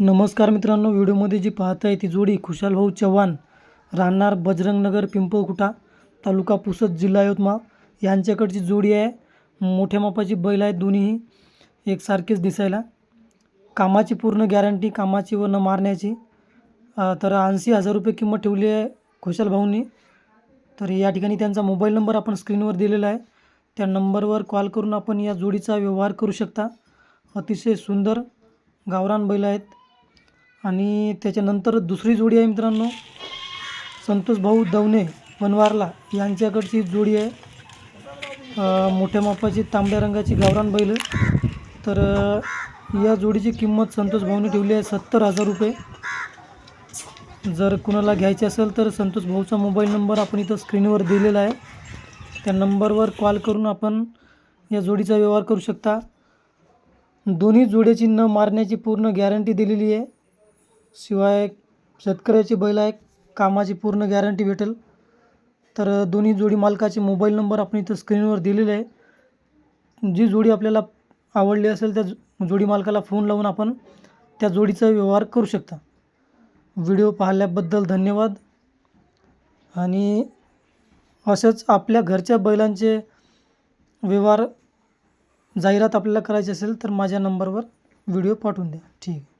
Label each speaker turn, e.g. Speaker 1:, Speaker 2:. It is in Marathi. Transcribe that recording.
Speaker 1: नमस्कार मित्रांनो व्हिडिओमध्ये जी पाहत आहे ती जोडी खुशाल भाऊ चव्हाण राहणार बजरंगनगर पिंपळकुटा तालुका पुसद जिल्हा यवतमाळ. यांच्याकडची जोडी आहे. मोठ्या मापाची बैल आहेत दोन्हीही. एकसारखेच दिसायला. कामाची पूर्ण गॅरंटी कामाची व न मारण्याची. तर ऐंशी हजार रुपये किंमत ठेवली आहे खुशाल भाऊंनी. तर या ठिकाणी त्यांचा मोबाईल नंबर आपण स्क्रीनवर दिलेला आहे. त्या नंबरवर कॉल करून आपण या जोडीचा व्यवहार करू शकता. अतिशय सुंदर गावरान बैल आहेत. आणि त्याच्यानंतर दुसरी जोडी आहे मित्रांनो. संतोष भाऊ दवणे वनवारला यांच्याकडची जोडी आहे. मोठ्या मापाची तांबड्या रंगाची गावरान बैल. तर या जोडीची किंमत संतोष भाऊने ठेवली आहे सत्तर हजार रुपये. जर कुणाला घ्यायचे असेल तर संतोष भाऊचा मोबाईल नंबर आपण इथं स्क्रीनवर दिलेला आहे. त्या नंबरवर कॉल करून आपण या जोडीचा व्यवहार करू शकता. दोन्ही जोड्याची न मारण्याची पूर्ण गॅरंटी दिलेली आहे. शिवाय शेतकऱ्याची बैल आहे कामाची पूर्ण गॅरंटी भेटेल. तर दोन्ही जोडी मालकाचे मोबाईल नंबर आपण इथं स्क्रीनवर दिलेले आहे. जी जोडी आपल्याला आवडली असेल त्या जो- जोडी मालकाला फोन लावून आपण त्या जोडीचा व्यवहार करू शकता. व्हिडिओ पाहिल्याबद्दल धन्यवाद. आणि असेच आपल्या घरच्या बैलांचे व्यवहार जाहिरात आपल्याला करायची असेल तर माझ्या नंबरवर व्हिडिओ पाठवून द्या. ठीक आहे.